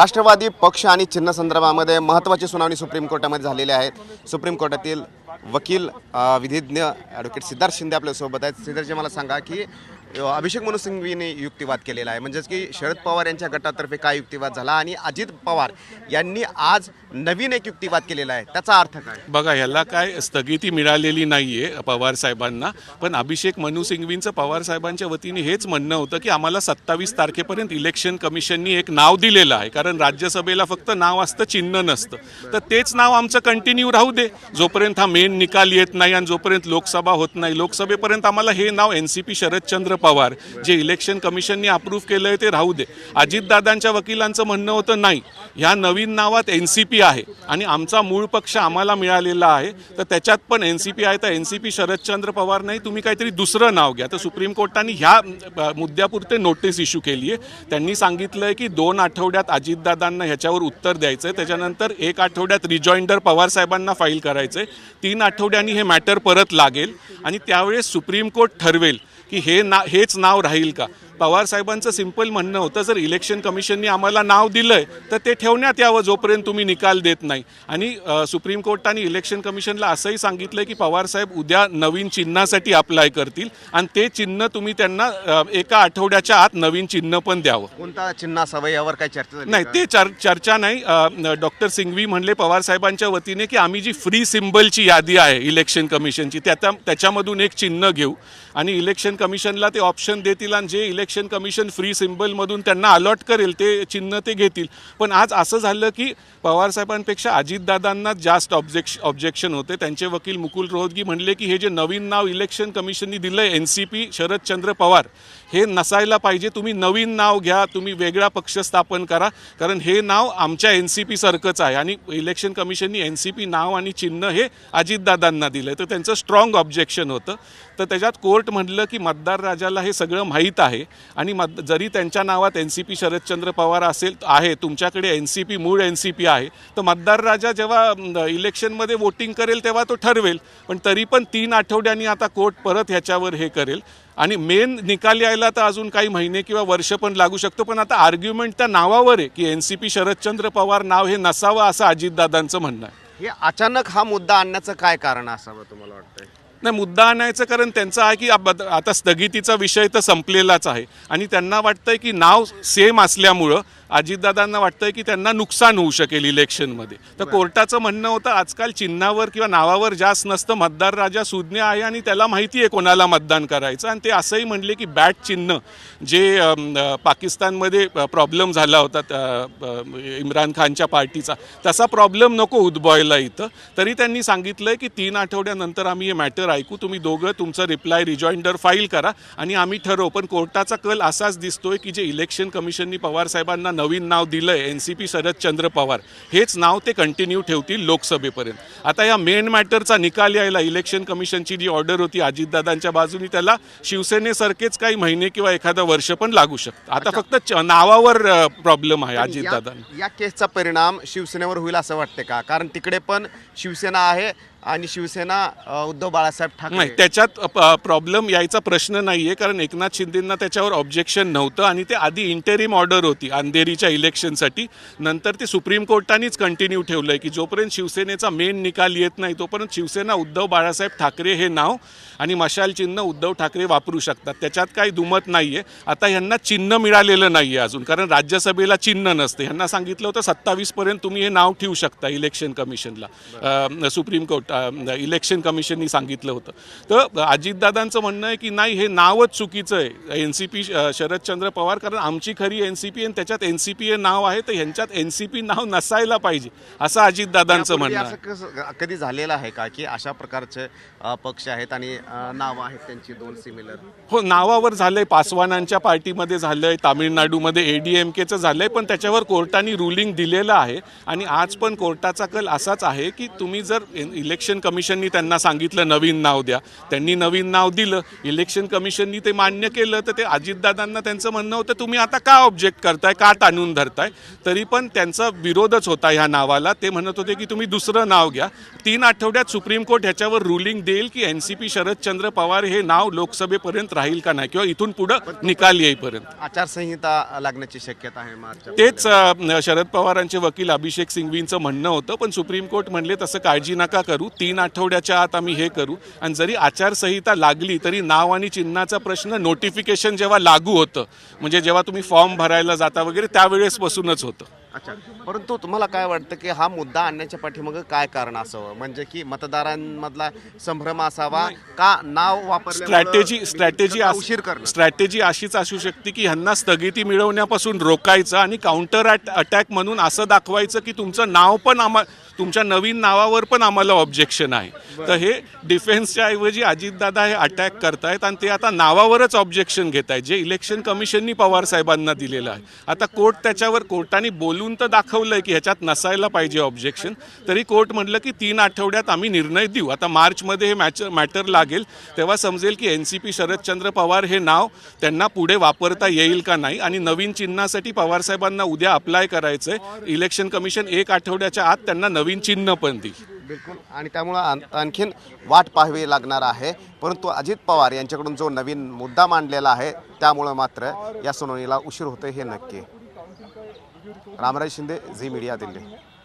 राष्ट्रवादी पक्ष आणि चिन्ह संदर्भामध्ये महत्त्वाची सुनावणी सुप्रीम कोर्टामध्ये झालेली आहे. सुप्रीम कोर्टातील वकील विधिज्ञ ॲडव्होकेट सिद्धार्थ शिंदे आपल्यासोबत आहेत. सिद्धार्थजी मला सांगा की अभिषेक मनु सिंघवीने युक्तिवाद केलेला आहे. म्हणजेच की शरद पवार यांच्या गटातर्फे काय युक्तिवाद झाला आणि अजित पवार यांनी आज नवीन एक युक्तिवाद केलेला आहे. त्याचा अर्थ काय? बघा ह्याला काय स्थगिती मिळालेली नाही आहे पवार साहेबांना पण अभिषेक मनु सिंघवींचं पवार साहेबांच्या वतीने हेच म्हणणं होतं की आम्हाला सत्तावीस तारखेपर्यंत इलेक्शन कमिशननी एक नाव दिलेलं आहे. कारण राज्यसभेला फक्त नाव असतं चिन्ह नसतं. तर तेच नाव आमचं कंटिन्यू राहू दे. जोपर्यंत हा मेन निकाल येत नाही आणि जोपर्यंत लोकसभा होत नाही लोकसभेपर्यंत आम्हाला हे नाव N C P Sharadchandra Pawar. जे इलेक्शन कमिशननी अप्रूव्ह केलं आहे ते राहू दे. अजितदादांच्या वकिलांचं म्हणणं होतं नाही ह्या नवीन नावात एन सी पी आहे आणि आमचा मूळ पक्ष आम्हाला मिळालेला आहे. तर त्याच्यात पण एन सी पी आहे तर N C P Sharadchandra Pawar नाही तुम्ही काहीतरी दुसरं नाव घ्या. तर सुप्रीम कोर्टाने ह्या मुद्द्यापुरते नोटीस इश्यू केली आहे. त्यांनी सांगितलं आहे की दोन आठवड्यात अजितदादांना ह्याच्यावर उत्तर द्यायचं आहे त्याच्यानंतर एक आठवड्यात रिजॉइंडर पवार साहेबांना फाईल करायचं आहे तीन आठवड्यांनी हे मॅटर परत लागेल आणि त्यावेळेस सुप्रीम कोर्ट ठरवेल. की हे ना हेच नाव राहील का? पवार साहेबांचं सिंपल म्हणणं होतं जर इलेक्शन कमिशननी आम्हाला नाव दिलंय तर ते ठेवण्यात यावं जोपर्यंत तुम्ही निकाल देत नाही. आणि सुप्रीम कोर्टाने इलेक्शन कमिशनला असंही सांगितलंय की पवार साहेब उद्या नवीन चिन्हासाठी अप्लाय करतील आणि ते चिन्ह तुम्ही त्यांना एका आठवड्याच्या आत नवीन चिन्ह पण द्यावं. कोणता चिन्ह असावं यावर काही चर्चा नाही? ते चर चर्चा नाही. डॉक्टर सिंघवी म्हणले पवार साहेबांच्या वतीने की आम्ही जी फ्री सिम्बलची यादी आहे इलेक्शन कमिशनची त्याच्या त्याच्यामधून एक चिन्ह घेऊ. आणि इलेक्शन कमिशनला ते ऑप्शन देतील आणि जे इलेक्शन कमिशन फ्री सिम्बलमधून त्यांना अलॉट करेल ते चिन्ह ते घेतील. पण आज असं झालं की पवार साहेबांपेक्षा अजितदादांना जास्त ऑब्जेक्श ऑब्जेक्शन होते. त्यांचे वकील मुकुल रोहतगी म्हणले की हे जे नवीन नाव इलेक्शन कमिशननी दिलं आहे N C P Sharadchandra Pawar हे नसायला पाहिजे. तुम्ही नवीन नाव घ्या तुम्ही वेगळा पक्ष स्थापन करा. कारण हे नाव आमच्या एन सी पीसारखंच आहे. आणि इलेक्शन कमिशननी एन सी पी नाव आणि चिन्ह हे अजितदादांना दिलं तर त्यांचं स्ट्रॉंग ऑब्जेक्शन होतं. तर त्याच्यात कोर्ट म्हटलं की मतदार राजाला हे सगळं माहीत आहे. आणि मत जरी त्यांच्या नावात N C P Sharadchandra Pawar असेल आहे तुमच्याकडे एन सी पी मूळ एन सी पी आहे. तर मतदार राजा जेव्हा इलेक्शनमध्ये वोटिंग करेल तेव्हा तो ठरवेल. पण तरी पण तीन आठवड्यांनी आता कोर्ट परत ह्याच्यावर हे करेल. आणि मेन निकाल यायला तर अजून काही महिने किंवा वर्ष पण लागू शकतो पण आता आर्ग्युमेंट त्या नावावर आहे की N C P Sharadchandra Pawar नाव हे नसावं असं अजितदादांचं म्हणणं आहे. हे अचानक हा मुद्दा आणण्याचं काय कारण असावं तुम्हाला वाटतंय? नाही मुद्दा आणायचं कारण त्यांचं आहे की आता स्थगितीचा विषय तर संपलेलाच आहे. आणि त्यांना वाटतंय की नाव सेम असल्यामुळं अजितदादांना वाटतंय की त्यांना नुकसान होऊ शकेल इलेक्शनमध्ये. तर कोर्टाचं म्हणणं होतं आजकाल चिन्हावर किंवा नावावर जास्त नसतं मतदार राजा सुज्ञ आहे आणि त्याला माहिती आहे कोणाला मतदान करायचं. आणि ते असंही म्हणले की बॅट चिन्ह जे पाकिस्तानमध्ये प्रॉब्लेम झाला होता इम्रान खानच्या पार्टीचा. तसा प्रॉब्लेम नको उद्भवायला इथं. तरी त्यांनी सांगितलंय की तीन आठवड्यानंतर आम्ही हे मॅटर ऐकू. तुम्ही दोघं तुमचं रिप्लाय रिजॉइंडर फाईल करा आणि आम्ही ठरवू. पण कोर्टाचा कल असाच दिसतोय की जे इलेक्शन कमिशननी पवार साहेबांना नवीन नाव दिलंय N C P Sharadchandra Pawar. हेच नाव ते कंटिन्यू ठेवतील लोकसभेपर्यंत. आता या मेन मॅटरचा निकाल यायला इलेक्शन कमिशनची जी ऑर्डर होती अजितदादांच्या बाजूनी त्याला शिवसेनेसारखेच काही महिने किंवा एखादं वर्ष पण लागू शकतं. आता फक्त च- नावावर प्रॉब्लेम आहे अजितदादांना या- या केसचा परिणाम शिवसेनेवर होईल असं वाटते का? कारण तिकडे पण शिवसेना आहे आणि शिवसेना उद्धव बाळासाहेब नाही ठाकरे त्याच्यात प्रॉब्लेम यायचा प्रश्न नाही आहे कारण एकनाथ शिंदेंना त्याच्यावर ऑब्जेक्शन नव्हतं आणि ते आधी इंटेरिम ऑर्डर होती अंधेरीच्या इलेक्शनसाठी नंतर ते सुप्रीम कोर्टानेच कंटिन्यू ठेवलं आहे की जोपर्यंत शिवसेनेचा मेन निकाल येत नाही तोपर्यंत शिवसेना उद्धव बाळासाहेब ठाकरे हे नाव आणि मशाल चिन्ह उद्धव ठाकरे वापरू शकतात. त्याच्यात काही दुमत नाहीये. आता ह्यांना चिन्ह मिळालेलं नाही आहे अजून कारण राज्यसभेला चिन्ह नसते. ह्यांना सांगितलं होतं सत्तावीसपर्यंत तुम्ही हे नाव ठेवू शकता इलेक्शन कमिशनला सुप्रीम कोर्ट इलेक्शन कमिशननी सांगितलं होतं. तर अजितदादांचं म्हणणं आहे की नाही हे नावच चुकीचं आहे. N C P Sharadchandra Pawar कारण आमची खरी एन सी पी आणि त्याच्यात एन सी पी हे नाव आहे तर ह्यांच्यात एन सी पी नाव नसायला पाहिजे असं अजितदादांचं म्हणणं आहे. कधी झालेलं आहे का की अशा प्रकारचे पक्ष आहेत आणि नाव आहेत त्यांची दोन सिमिलर हो नावावर झालंय पासवानांच्या पार्टीमध्ये झालंय तामिळनाडूमध्ये एडीएमकेचं झालंय पण त्याच्यावर कोर्टाने रुलिंग दिलेलं आहे. आणि आज पण कोर्टाचा कल असाच आहे की तुम्ही जर इलेक्शन इलेक्शन कमिशननी त्यांना सांगितलं नवीन नाव द्या. त्यांनी नवीन नाव दिलं. इलेक्शन कमिशननी ते मान्य केलं तर ते अजितदादांना त्यांचं म्हणणं होतं तुम्ही आता का ऑब्जेक्ट करताय? का ताणून धरताय? तरी पण त्यांचा विरोधच होता ह्या नावाला. ते म्हणत होते की तुम्ही दुसरं नाव घ्या. तीन आठवड्यात सुप्रीम कोर्ट ह्याच्यावर रुलिंग देईल की N C P Sharadchandra Pawar हे नाव लोकसभेपर्यंत राहील का नाही किंवा इथून पुढं निकाल येईपर्यंत. आचारसंहिता लागण्याची शक्यता आहे मार्च तेच शरद पवारांचे वकील अभिषेक सिंघवींचं म्हणणं होतं पण सुप्रीम कोर्ट म्हणले तसं काळजी नका करू. तीन आठवड्याच्या आत आम्ही हे करू. आणि जरी आचारसंहिता लागली तरी नाव आणि चिन्हाचा प्रश्न नोटिफिकेशन जेव्हा लागू होतं म्हणजे जेव्हा तुम्ही फॉर्म भरायला जाता वगैरे त्यावेळेस बसूनच होतं. अच्छा. परंतु तुम्हाला काय वाटतं की हा मुद्दा आणण्याच्या पाठीमागं काय कारण असावं? म्हणजे की मतदारांमधला संभ्रम असावा का नाव वापरल्यामुळं स्ट्रॅटेजी स्ट्रॅटेजी उशीर करणं स्ट्रॅटेजी अशीच असू शकते की ह्यांना स्थगिती मिळवण्यापासून रोखायचं आणि काउंटर अटॅक म्हणून असं दाखवायचं की तुमचं नाव पण आम्हा तुमच्या नवीन नावावर पण आम्हाला ऑब्जेक्शन आहे. तर हे डिफेन्सच्या ऐवजी अजितदादा हे अटॅक करतायत आणि ते आता नावावरच ऑब्जेक्शन घेत आहेत जे इलेक्शन कमिशननी पवार साहेबांना दिलेलं आहे. आता कोर्ट त्याच्यावर कोर्टाने बोलून तर दाखवलंय की ह्याच्यात नसायला पाहिजे ऑब्जेक्शन तरी कोर्ट म्हटलं की तीन आठवड्यात आम्ही निर्णय देऊ. आता मार्चमध्ये हे मॅच मॅटर लागेल. तेव्हा समजेल की N C P Sharadchandra Pawar हे नाव त्यांना पुढे वापरता येईल का नाही आणि नवीन चिन्हासाठी पवार साहेबांना उद्या अप्लाय करायचंय. इलेक्शन कमिशन एक आठवड्याच्या आत त्यांना नवीन चिन्ह पण ती. बिलकुल. आणि त्यामुळं आण- आणखीन वाट पाहावी लागणार आहे. परंतु अजित पवार यांच्याकडून जो नवीन मुद्दा मांडलेला आहे त्यामुळं मात्र या सुनावणीला उशीर होतोय हे नक्की. Ramraj Shinde Zee media Delhi.